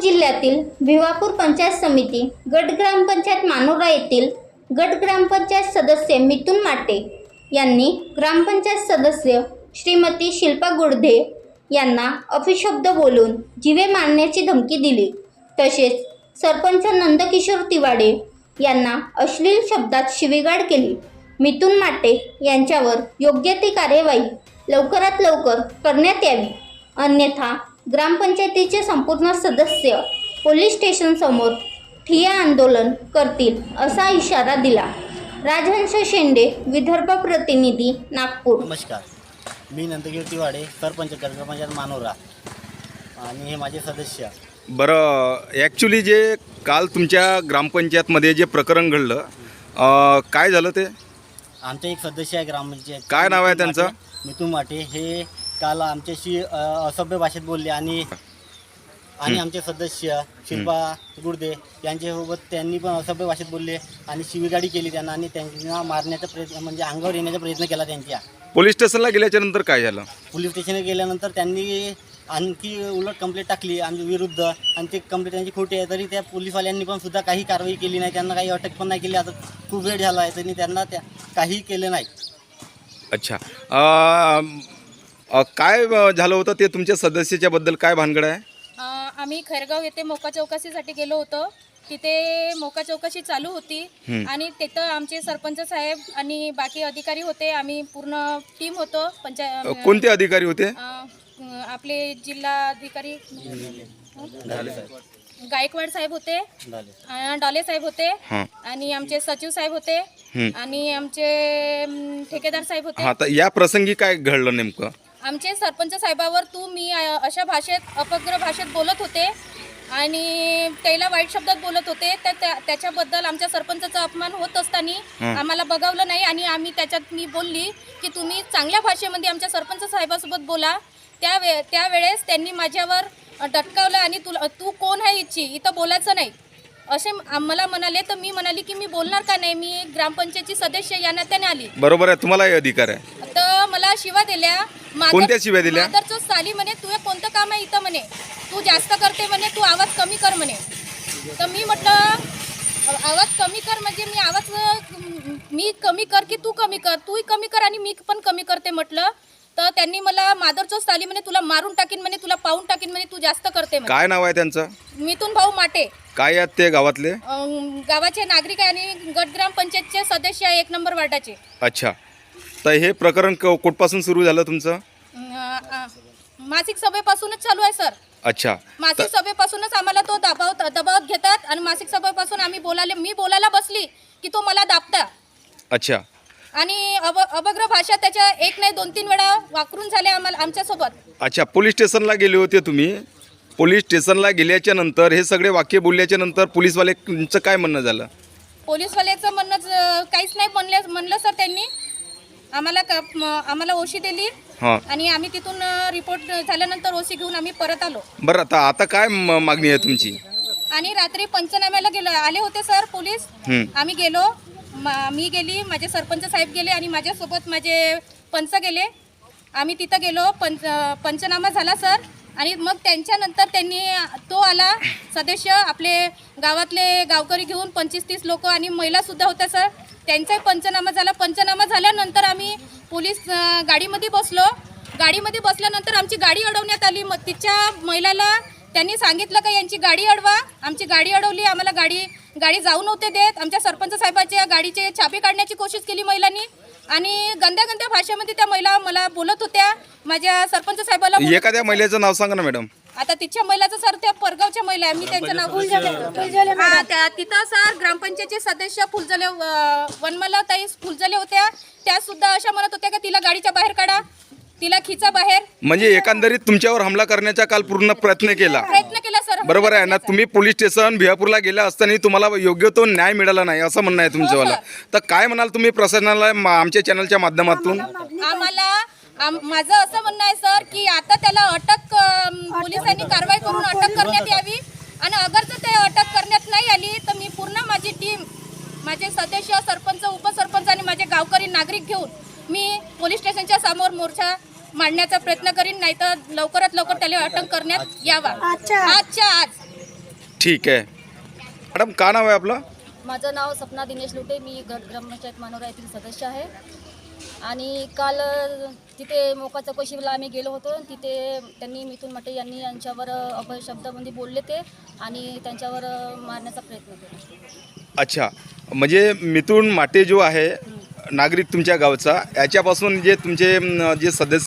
जिल्ह्यातील भिवापूर पंचायत समिती गट ग्रामपंचायत मानोरा येथील गट ग्रामपंचायत सदस्य मिथुन माटे यांनी ग्रामपंचायत सदस्य श्रीमती शिल्पा गुडधे यांना अपशब्द बोलून जिवे मारण्याची धमकी दिली. तसेच सरपंच नंदकिशोर तिवाडे यांना अश्लील शब्दात शिवीगाळ केली. मिथुन माटे यांच्यावर योग्य ती कार्यवाही लवकरात लवकर करण्यात यावी. अन्यथा ग्रामपंचायतीचे संपूर्ण सदस्य पोलीस स्टेशनसमोर ठिय्या आंदोलन करतील असा इशारा दिला. राजहंस शेंडे विदर्भ प्रतिनिधी नागपूर. नमस्कार. मी नंदगिरी तिवाडे सरपंच ग्रामपंचायत मानोरा. आणि हे माझे सदस्य. बरं ॲक्च्युली जे काल तुमच्या ग्रामपंचायतमध्ये जे प्रकरण घडलं अं, काय झालं ते? आमचे एक सदस्य आहे ग्रामपंचायत. काय नाव आहे त्यांचं? मिथुन माटे हे काल आमच्याशी अ, असभ्य भाषेत बोलले आणि आणि आमचे सदस्य शिल्पा गुडदे यांच्यासोबत त्यांनी पण असभ्य भाषेत बोलले आणि शिवीगाडी केली त्यांना आणि त्यांना मारण्याचा प्रयत्न म्हणजे अंगावर येण्याचा प्रयत्न केला त्यांच्या. पोलीस स्टेशनला गेल्याच्यानंतर काय झालं? पोलीस स्टेशनला गेल्यानंतर त्यांनी आणखी उलट कंप्लेंट टाकली आमच्या विरुद्ध आणि ते कंप्लेंट त्यांची खोटी आहे तरी त्या पोलीसवाल्यांनी पण सुद्धा काही कारवाई केली नाही त्यांना काही अटक पण नाही केली. आता खूप वेळ झाला आहे तरी त्यांना त्या काही केलं नाही. अच्छा. अं, अं, काय अं, झालं होतं ते तुमच्या सदस्याच्या बद्दल काय भानगड आहे? अ, आम्ही खैरगाव येथे मोका चौकशीसाठी गेलो होतो. तिथे मोका चौकशी चालू होती. हं. आणि तिथं आमचे सरपंच साहेब आणि बाकी अधिकारी होते. आम्ही पूर्ण टीम होतो. अं, पंचायत कोणते अधिकारी होते? आपले जिल्हाधिकारी गायकवाड साहेब होते. अ, डॉले साहेब होते. हां. आणि आमचे सचिव साहेब होते. हं. आणि आमचे अम, ठेकेदार साहेब होते. हां तर या प्रसंगी काय घडलं नेमकं? आमचे सरपंच साहेबावर तू मी अशा भाषेत अपग्र भाषेत बोलत होते आणि त्याला वाईट शब्दात बोलत होते तर त्या- त्याच्याबद्दल आमच्या सरपंचाचा अपमान होत असताना. आम्हाला बघावलं नाही आणि आम्ही त्याच्यात मी बोलली की तुम्ही चांगल्या भाषेमध्ये आमच्या सरपंच साहेबासोबत बोला. त्यावे त्यावेळेस त्यांनी माझ्यावर डटकावलं आणि तुला तू कोण आहे इच्छी इथं बोलायचं नाही. असे मला म्हणाले तर मी म्हणाली की मी बोलणार का नाही? मी ग्रामपंचायतची सदस्य या नात्याने आली. बरोबर आहे तुम्हालाही अधिकार आहे. तर मला शिवा दिल्या. कोणत्या शिव्या दिल्या? मादरचोद साली म्हणे तुझं कोणतं काम आहे इथं म्हणे? तू जास्त करते म्हणे तू आवाज कमी कर म्हणे. तर मी म्हटलं आवाज कमी कर म्हणजे मी आवाज अं, मी कमी कर की तू कमी कर? तूही कमी कर आणि मी पण कमी करते म्हटलं. तर त्यांनी मला मादरचोद साली म्हणे तुला मारून टाकीन म्हणे तुला पाहून टाकीन म्हणे तू जास्त करते म्हणे. काय नाव आहे त्यांचं? मिथून भाऊ माटे. काय आहेत ते गावातले? अं, गावाचे नागरिक आहे आणि गट ग्रामपंचायतचे सदस्य आहे एक नंबर वार्डाचे. अच्छा. तर हे प्रकरण क- कुठपासून सुरू झालं तुमचं? अं, अं, मासिक सभेपासूनच चालू आहे सर. अच्छा. मासिक सभेपासूनच आम्हाला तो दबाव दबावात घेतात आणि मासिक सभेपासून आम्ही बोलायला मी बोलायला बसली की तो मला दाबता. अच्छा. भाषा त्याच्या एक नाही दोन तीन वेळा वापरून झाले आम्हाला आमच्यासोबत. अच्छा पोलीस स्टेशनला गेले होते तुम्ही. पोलीस स्टेशनला गेल्याच्यानंतर हे सगळे वाक्य बोलल्याच्या नंतर पोलीसवाल्यांचं काय म्हणणं झालं? पोलीसवाल्याचं म्हणणं ज- काहीच नाही म्हणले म्हणलं सर त्यांनी. आम्हाला क म- आम्हाला ओशी दिली. हां. आणि आम्ही तिथून रिपोर्ट झाल्यानंतर ओशी घेऊन आम्ही परत आलो. बरं आता आता काय म- मागणी आहे तुमची? आणि रात्री पंचनाम्याला गेलो आले होते सर पोलीस. हं. आम्ही गेलो. मा- मी गेली माझे सरपंच साहेब गेले आणि माझ्यासोबत माझे पंच गेले. आम्ही तिथं गेलो पंच पंचनामा झाला सर. आणि मग त्यांच्यानंतर त्यांनी तो आला सदस्य आपले गावातले गावकरी घेऊन पंचवीस तीस लोक आणि महिलासुद्धा होत्या सर. त्यांचाही पंचनामा झाला. पंचनामा झाल्यानंतर आम्ही पोलीस गाडीमध्ये बसलो. गाडीमध्ये बसल्यानंतर आमची गाडी अडवण्यात आली. मग तिच्या महिलाला त्यांनी सांगितलं का यांची गाडी अडवा. आमची गाडी अडवली. आम्हाला गाडी गाडी जाऊ नव्हते देत. आमच्या सरपंच साहेबाच्या गाडीचे चाबी काढण्याची कोशिश केली महिलांनी. आणि गंद्या गंद्या भाषेमध्ये त्या महिला मला बोलत होत्या. माझ्या सरपंच साहेबाला बोलत एखाद्या महिलेचं नाव सांगा ना मॅडम. आता तिच्या महिलाचं सर त्या परगावच्या महिला आहे. मी त्यांचं नाव फुलझले हा, त्या तिथं सर ग्रामपंचायतचे सदस्य फुलझले वनमाला ताई फुलझले होत्या. त्या सुद्धा अशा म्हणत होत्या का तिला गाडीच्या बाहेर काढा. तिला खिचा बाहेर. म्हणजे एकंदरीत तुमच्यावर हमला करण्याचा काल पूर्ण प्रयत्न केला. बरोबर आहे ना तुम्ही पोलीस स्टेशन भिवापूरला गेला असताना तुम्हाला योग्य तो न्याय मिळाला नाही असं म्हणणं आहे तुमच्यावाला तर काय म्हणाल तुम्ही प्रशासनाला म- आमच्या चॅनलच्या माध्यमातून? आम्हाला आम- माझं असं म्हणणं आहे सर की आता त्याला अटक पोलिसांनी कारवाई करून अटक करण्यात यावी. आणि अगर जर ते अटक करण्यात नाही आली तर मी पूर्ण माझी टीम माझे सदस्य सरपंच उपसरपंच आणि माझे गावकरी नागरिक घेऊन मी पोलीस स्टेशनच्या समोर मोर्चा मांडण्याचा प्रयत्न करीन नाहीतर लवकरात लवकर त्याला अटक करण्यात यावा. आजच्या आज. ठीक आहे. मॅडम का नाव आहे आपलं? माझं नाव सपना दिनेश लुटे. मी गट ग्रामपंचायत मानोरा येथील सदस्य आहे. आणि काल अ, तिथे मोका चौकशीला आम्ही गेलो होतो. तिथे त्यांनी मिथून मटे यांनी यांच्यावर अपशब्दामध्ये बोलले ते आणि त्यांच्यावर अ, मारण्याचा प्रयत्न केला. अच्छा. म्हणजे मिथून माटे जो आहे नागरिक तुमच्या गावचा याच्यापासून जे तुमचे अं, जे सदस्य